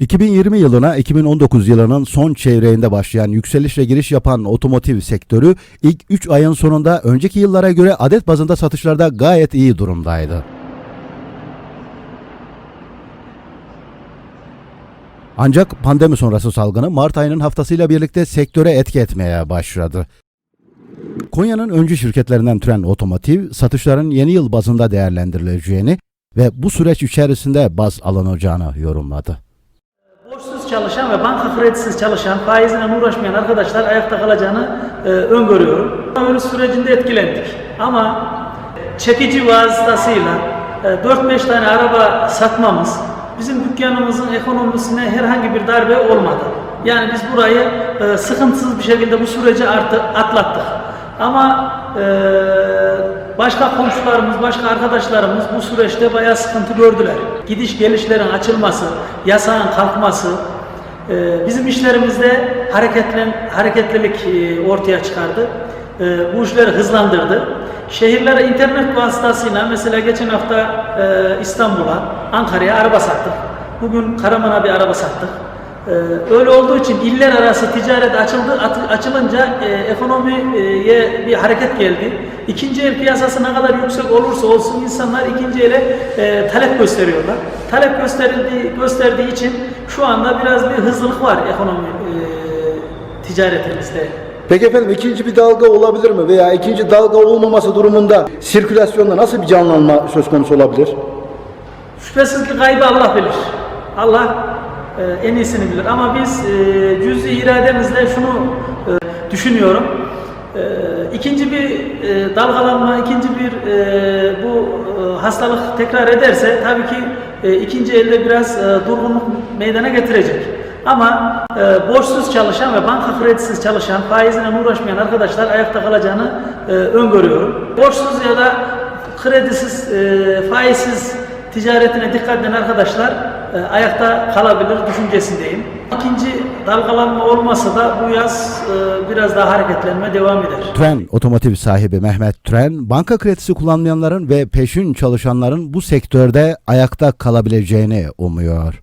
2020 yılına 2019 yılının son çeyreğinde başlayan yükselişle giriş yapan otomotiv sektörü ilk 3 ayın sonunda önceki yıllara göre adet bazında satışlarda gayet iyi durumdaydı. Ancak pandemi sonrası salgını Mart ayının haftasıyla birlikte sektöre etki etmeye başladı. Konya'nın öncü şirketlerinden Tren Otomotiv, satışların yeni yıl bazında değerlendirileceğini ve bu süreç içerisinde baz alınacağını yorumladı. Borçsuz çalışan ve banka kredisiz çalışan, faizle uğraşmayan arkadaşlar ayakta kalacağını e, öngörüyorum. Koronavirüs sürecinde etkilendik. Ama çekici vasıtasıyla e, 4-5 tane araba satmamız bizim dükkanımızın ekonomisine herhangi bir darbe olmadı. Yani biz burayı e, sıkıntısız bir şekilde bu süreci artı, atlattık. Ama e, başka komşularımız, başka arkadaşlarımız bu süreçte bayağı sıkıntı gördüler. Gidiş gelişlerin açılması, yasağın kalkması, e, bizim işlerimizde hareketlen, hareketlilik e, ortaya çıkardı. E, bu işleri hızlandırdı. Şehirlere internet vasıtasıyla mesela geçen hafta İstanbul'a, Ankara'ya araba sattık. Bugün Karaman'a bir araba sattık. Ee, öyle olduğu için iller arası ticaret açıldı, açılınca e, ekonomiye bir hareket geldi. İkinci el piyasası ne kadar yüksek olursa olsun insanlar ikinci ele e, talep gösteriyorlar. Talep gösterildiği, gösterdiği için şu anda biraz bir hızlılık var ekonomi e, ticaretimizde. Peki efendim ikinci bir dalga olabilir mi? Veya ikinci dalga olmaması durumunda sirkülasyonda nasıl bir canlanma söz konusu olabilir? Şüphesiz ki kaybı Allah bilir. Allah e, en iyisini bilir. Ama biz e, cüz-i irademizle şunu e, düşünüyorum. E, ikinci bir e, dalgalanma, ikinci bir bu hastalık tekrar ederse tabii ki ikinci elde biraz e, durgunluk meydana getirecek. Ama borçsuz çalışan ve banka kredisiz çalışan, faizle uğraşmayan arkadaşlar ayakta kalacağını öngörüyorum. Borçsuz ya da kredisiz, faizsiz ticaretine dikkat eden arkadaşlar e, ayakta kalabilir düşüncesindeyim. İkinci dalgalanma olmasa da bu yaz e, biraz daha hareketlenme devam eder. Tren Otomotiv sahibi Mehmet Tren, banka kredisi kullanmayanların ve peşin çalışanların bu sektörde ayakta kalabileceğini umuyor.